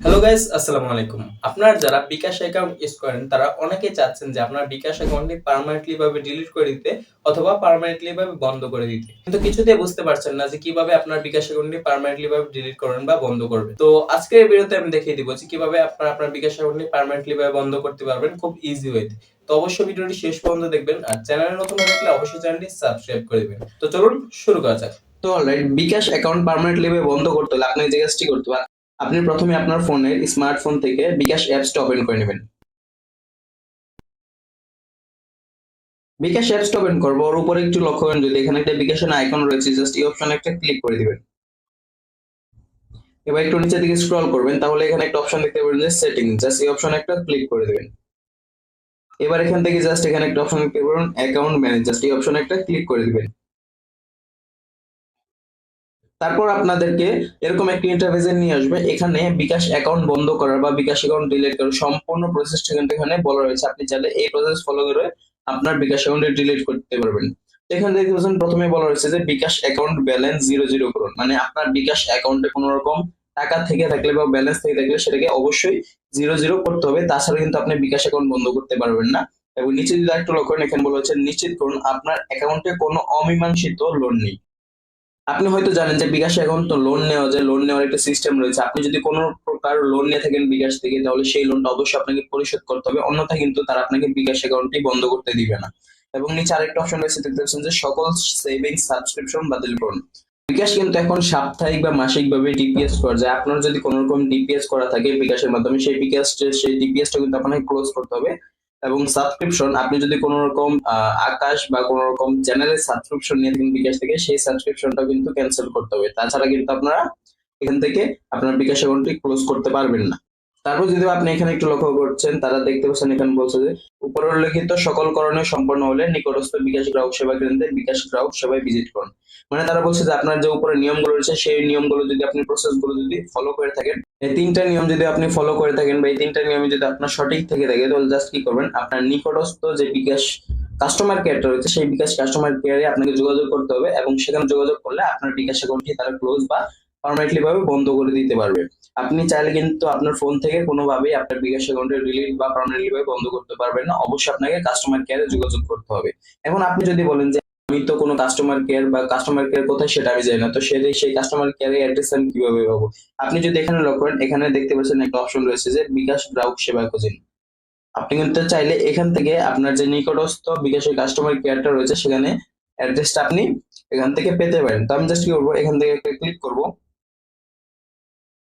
Hello guys আসসালামু আলাইকুম। আপনার যারা বিকাশ অ্যাকাউন্ট ইউজ করেন, তারা অনেকে চাচ্ছেন যে আপনার বিকাশ অ্যাকাউন্টটি পার্মানেন্টলি ভাবে ডিলিট করে দিতে অথবা পার্মানেন্টলি ভাবে বন্ধ করে দিতে। কিন্তু কিছুতেই বুঝতে পারছেন না যে কীভাবে আপনার বিকাশ অ্যাকাউন্টটি পার্মানেন্টলি ভাবে ডিলিট করবেন বা বন্ধ করবেন তো আজকের ভিডিওতে আমি দেখিয়ে দিব যে কীভাবে আপনারা আপনার বিকাশ অ্যাকাউন্টটি পার্মানেন্টলি ভাবে বন্ধ করতে পারবেন খুব ইজি ওয়েতে তো। অবশ্যই ভিডিওটি শেষ পর্যন্ত দেখবেন আর চ্যানেলে নতুন হয়ে থাকলে অবশ্যই চ্যানেলটি সাবস্ক্রাইব করে দিবেন। তো চলুন শুরু করা যাক। তো বিকাশ অ্যাকাউন্ট পার্মানেন্টলি ভাবে বন্ধ করতে হলে আপনি যে কাজটি করতে পারেন আপনি প্রথমে আপনার ফোনের স্মার্টফোন থেকে বিকাশ অ্যাপসটা ওপেন করে নেবেন। বিকাশ অ্যাপসটা ওপেন করব, ওর উপরে একটু লক্ষ্য করেন, যদি এখানে একটা বিকাশের আইকন রয়েছে জাস্ট এই অপশনে একটা ক্লিক করে দিবেন। এবার একটু নিচের দিকে স্ক্রল করবেন, তাহলে এখানে একটা অপশন দেখতে পাবেন যে সেটিং জাস্ট এই অপশনে একটা ক্লিক করে দিবেন। এবার এখান থেকে জাস্ট এখানে একটা অপশন দেখতে পাবেন অ্যাকাউন্ট ম্যানেজ জাস্ট এই অপশনে একটা ক্লিক করে দিবেন। তারপর আপনাদেরকে এরকম একটি ইন্টারফেসে নিয়ে আসবে। এখানে বিকাশ অ্যাকাউন্ট বন্ধ করার বা বিকাশ অ্যাকাউন্ট ডিলিট করার সম্পূর্ণ প্রসেসটা কিন্তু এখানে বলা রয়েছে। আপনি চাইলে এই প্রসেস ফলো করে আপনার বিকাশ অ্যাকাউন্টে ডিলিট করতে পারবেন। এখানে দেখতে পাচ্ছেন প্রথমে বলা রয়েছে যে bKash account balance zero zero করুন। মানে আপনার বিকাশ অ্যাকাউন্টে কোনো রকম টাকা থেকে থাকলে বা ব্যালেন্স থেকে থাকলে সেটাকে অবশ্যই জিরো জিরো করতে হবে। তাছাড়া কিন্তু আপনি বিকাশ অ্যাকাউন্ট বন্ধ করতে পারবেন না। এবং নিচে যদি একটু লক্ষ্য করেন, এখানে বলা হচ্ছে নিশ্চিত করুন, আপনার অ্যাকাউন্টে কোনো অমীমাংসিত লোন নেই। আপনি হয়তো জানেন যে বিকাশ এখন তো লোন নেওয়া যায় লোন নেওয়ার একটা সিস্টেম রয়েছে। আপনি যদি কোনো প্রকার লোন নিয়ে থাকেন বিকাশ থেকে, তাহলে সেই লোনটা অবশ্যই আপনাকে পরিশোধ করতে হবে। অন্যথায় কিন্তু তারা আপনাকে বিকাশ অ্যাকাউন্টটি বন্ধ করতে দিবে না। এবং নিচে আরেকটা অপশন রয়েছে, দেখতে পাচ্ছেন যে সকল সেভিংস সাবস্ক্রিপশন বাতিল করুন। বিকাশ কিন্তু এখন সাপ্তাহিক বা মাসিক ভাবে ডিপিএস করা যায়। আপনার যদি কোনো রকম ডিপিএস করা থাকে বিকাশের মাধ্যমে, সেই বিকাশ, সেই ডিপিএসটা কিন্তু আপনাকে ক্লোজ করতে হবে। এবং সাবস্ক্রিপশন আপনি যদি কোনো রকম আকাশ বা কোনো রকম চ্যানেলের সাবস্ক্রিপশন নিয়ে থাকেন বিকাশ থেকে, সেই সাবস্ক্রিপশনটা কিন্তু ক্যান্সেল করতে হবে। তাছাড়া কিন্তু আপনারা এখান থেকে আপনার বিকাশ অ্যাকাউন্টটি ক্লোজ করতে পারবেন না। তারপর যদি আপনি এখানে একটু লক্ষ্য করছেন, তারা দেখতে পাচ্ছেন এখানে বলছে যে, উপরে উল্লেখিত সকল করণীয় সম্পন্ন হলে নিকটস্থ বিকাশ গ্রাহক সেবা কেন্দ্রে বিকাশ গ্রাহক সেবায় ভিজিট করুন। মানে তারা বলছে যে, আপনার যে উপরে নিয়মগুলো রয়েছে, সেই নিয়মগুলো যদি আপনি প্রসেসগুলো যদি ফলো করে থাকেন, এই তিনটা নিয়ম যদি আপনি ফলো করে থাকেন বা এই তিনটা নিয়মে যদি আপনার সঠিক থেকে থাকে, তাহলে জাস্ট কি করবেন, আপনার নিকটস্থ যে বিকাশ কাস্টমার কেয়ারটা রয়েছে, সেই বিকাশ কাস্টমার কেয়ারে আপনাকে যোগাযোগ করতে হবে এবং সেখানে যোগাযোগ করলে আপনার বিকাশ অ্যাকাউন্টটি তারা ক্লোজ বা পার্মানেন্টলি ভাবে বন্ধ করে দিতে পারবে। আপনি চাইলে কিন্তু আপনার ফোন থেকে কোনোভাবেই আপনার বিকাশ অ্যাকাউন্টে ডিলিট বা পার্মানেন্টলি ভাবে বন্ধ করতে পারবেন না। অবশ্যই আপনাকে কাস্টমার কেয়ারে যোগাযোগ করতে হবে। এখন আপনি যদি বলেন যে, আমি তো কোনো কাস্টমার কেয়ার বা কাস্টমার কেয়ার কোথায় সেটা আমি জানি না। তো সেই সেই কাস্টমার কেয়ারের অ্যাড্রেস আমি কীভাবে পাবো? আপনি যদি এখানে লক্ষ্য করেন, এখানে দেখতে পাচ্ছেন একটা অপশন রয়েছে যে, বিকাশ গ্রাহক সেবা খোঁজেন আপনি কিন্তু চাইলে এখান থেকে আপনার যে নিকটস্থ বিকাশের কাস্টমার কেয়ারটা রয়েছে, সেখানে অ্যাড্রেসটা আপনি এখান থেকে পেতে পারেন। তো আমি জাস্ট কি করব? এখান থেকে একটা ক্লিক করব।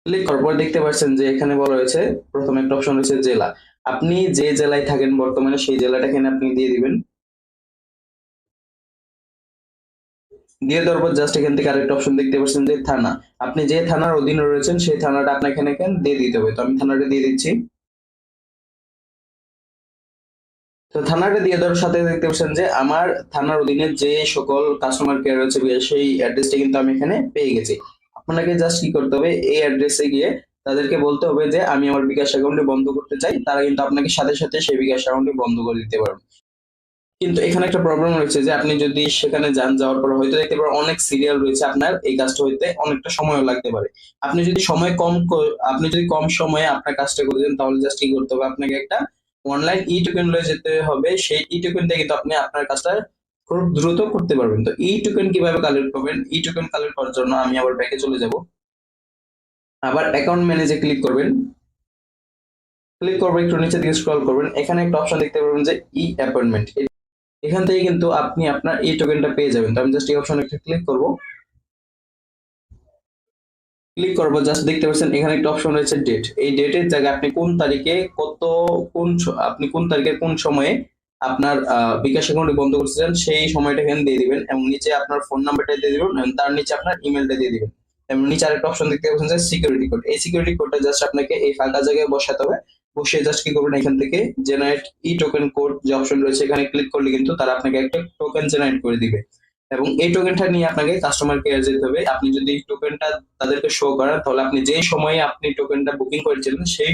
ক্লিক করার পর দেখতে পাচ্ছেন যে এখানে বলা হয়েছে, প্রথমে একটা অপশন রয়েছে জেলা। আপনি যে জেলায় থাকেন বর্তমানে, সেই জেলাটা এখানে আপনি দিয়ে দিবেন। দিয়ে দেওয়ার পর জাস্ট এখান থেকে আরেকটা অপশন দেখতে পাচ্ছেন যে থানা। আপনি যে থানার অধীনে রয়েছেন, সেই থানাটা আপনাকে এখানে এখানে দিয়ে দিতে হবে। তো আমি থানাটা দিয়ে দিচ্ছি। তো থানাটা দিয়ে দেওয়ার সাথে দেখতে পাচ্ছেন যে আমার থানার অধীনে যে সকল কাস্টমার কেয়ার রয়েছে, সেই অ্যাড্রেসটা কিন্তু আমি এখানে পেয়ে গেছি। আপনাকে জাস্ট কি করতে হবে, এই অ্যাড্রেসে গিয়ে তাদেরকে বলতে হবে যে, আমি আমার বিকাশ অ্যাকাউন্টে বন্ধ করতে চাই, তারা কিন্তু আপনাকে সাথে সাথে সেই বিকাশ অ্যাকাউন্টে বন্ধ করে দিতে পারবে। কিন্তু এখানে একটা প্রবলেম রয়েছে যে, আপনি যদি সেখানে যান, যাওয়ার পর হয়তো দেখতে পারেন অনেক সিরিয়াল রয়েছে আপনার, এই কাজটা হইতে অনেকটা সময়ও লাগতে পারে। আপনি যদি সময় কম আপনি যদি কম সময়ে আপনার কাজটা করে দেন, তাহলে জাস্ট কি করতে হবে, আপনাকে একটা অনলাইন ই টোকেন লয়ে যেতে হবে। সেই ই টোকেন থেকে কিন্তু আপনি আপনার কাজটা খুব দ্রুত করতে পারবেন। তো ই টোকেন কীভাবে কালেক্ট করবেন? ই টোকেন কালেক্ট করার জন্য আমি আবার ব্যাকে চলে যাব। আবার অ্যাকাউন্ট ম্যানেজে ক্লিক করবেন। ক্লিক করবেন একটু নিচে দিকে স্ক্রল করবেন। এখানে একটা অপশন দেখতে পারবেন যে ই অ্যাপয়েন্টমেন্ট এখান থেকে কিন্তু আপনি আপনার এই টোকেনটা পেয়ে যাবেন। তো আমি জাস্ট এই অপশনে একটা ক্লিক করব। ক্লিক করব জাস্ট দেখতে পাচ্ছেন এখানে একটা অপশন রয়েছে ডেট এই ডেটের জায়গায় আপনি কোন তারিখে কত কোন আপনি কোন তারিখে কোন সময়ে আপনার বিকাশ অ্যাকাউন্ট বন্ধ করতে চান সেই সময়টা এখানে দিয়ে দিবেন এবং নিচে আপনার ফোন নাম্বারটা দিয়ে দিবেন এবং তার নিচে আপনার ইমেলটা দিয়ে দিবেন। এবং নিচে আরেকটা অপশন দেখতে পাচ্ছেন যে সিকিউরিটি কোড এই সিকিউরিটি কোডটা জাস্ট আপনাকে এই ফাঁকা জায়গায় বসাতে হবে। বসে জাস্ট কি করবেন? এখান থেকে জেনারেট ই টোকেন কোড যে অপশন রয়েছে, এখানে ক্লিক করলে কিন্তু তারা আপনাকে একটা টোকেন জেনারেট করে দিবে। এবং এই টোকেনটা নিয়ে আপনাকে কাস্টমার কেয়ার যেতে হবে। আপনি যদি টোকেনটা তাদেরকে শো করেন, তাহলে আপনি যে সময়ে আপনি টোকেনটা বুকিং করেছিলেন, সেই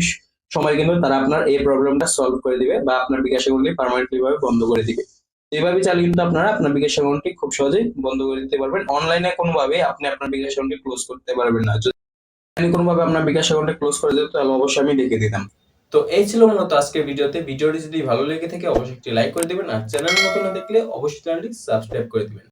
সময় কিন্তু তারা আপনার এই প্রবলেমটা সলভ করে দিবে বা আপনার বিকাশ অ্যাকাউন্টটি পার্মানেন্টলি ভাবে বন্ধ করে দিবে। এইভাবে চাইলে কিন্তু আপনারা আপনার বিকাশ অ্যাকাউন্টটি খুব সহজেই বন্ধ করে দিতে পারবেন। অনলাইনে কোনোভাবে আপনি আপনার বিকাশ অ্যাকাউন্টটি ক্লোজ করতে পারবেন না। যদি কোনোভাবে আপনার বিকাশ অ্যাকাউন্টে ক্লোজ করে দিত তাহলে অবশ্যই আমি দেখে দিতাম। তো এই ছিল মূলত আজকের ভিডিওতে। ভিডিওটি যদি ভালো লেগে থাকে, অবশ্যই একটি লাইক করে দিবেন। আর চ্যানেল নতুন না দেখলে অবশ্যই চ্যানেলটি সাবস্ক্রাইব করে দিবেন।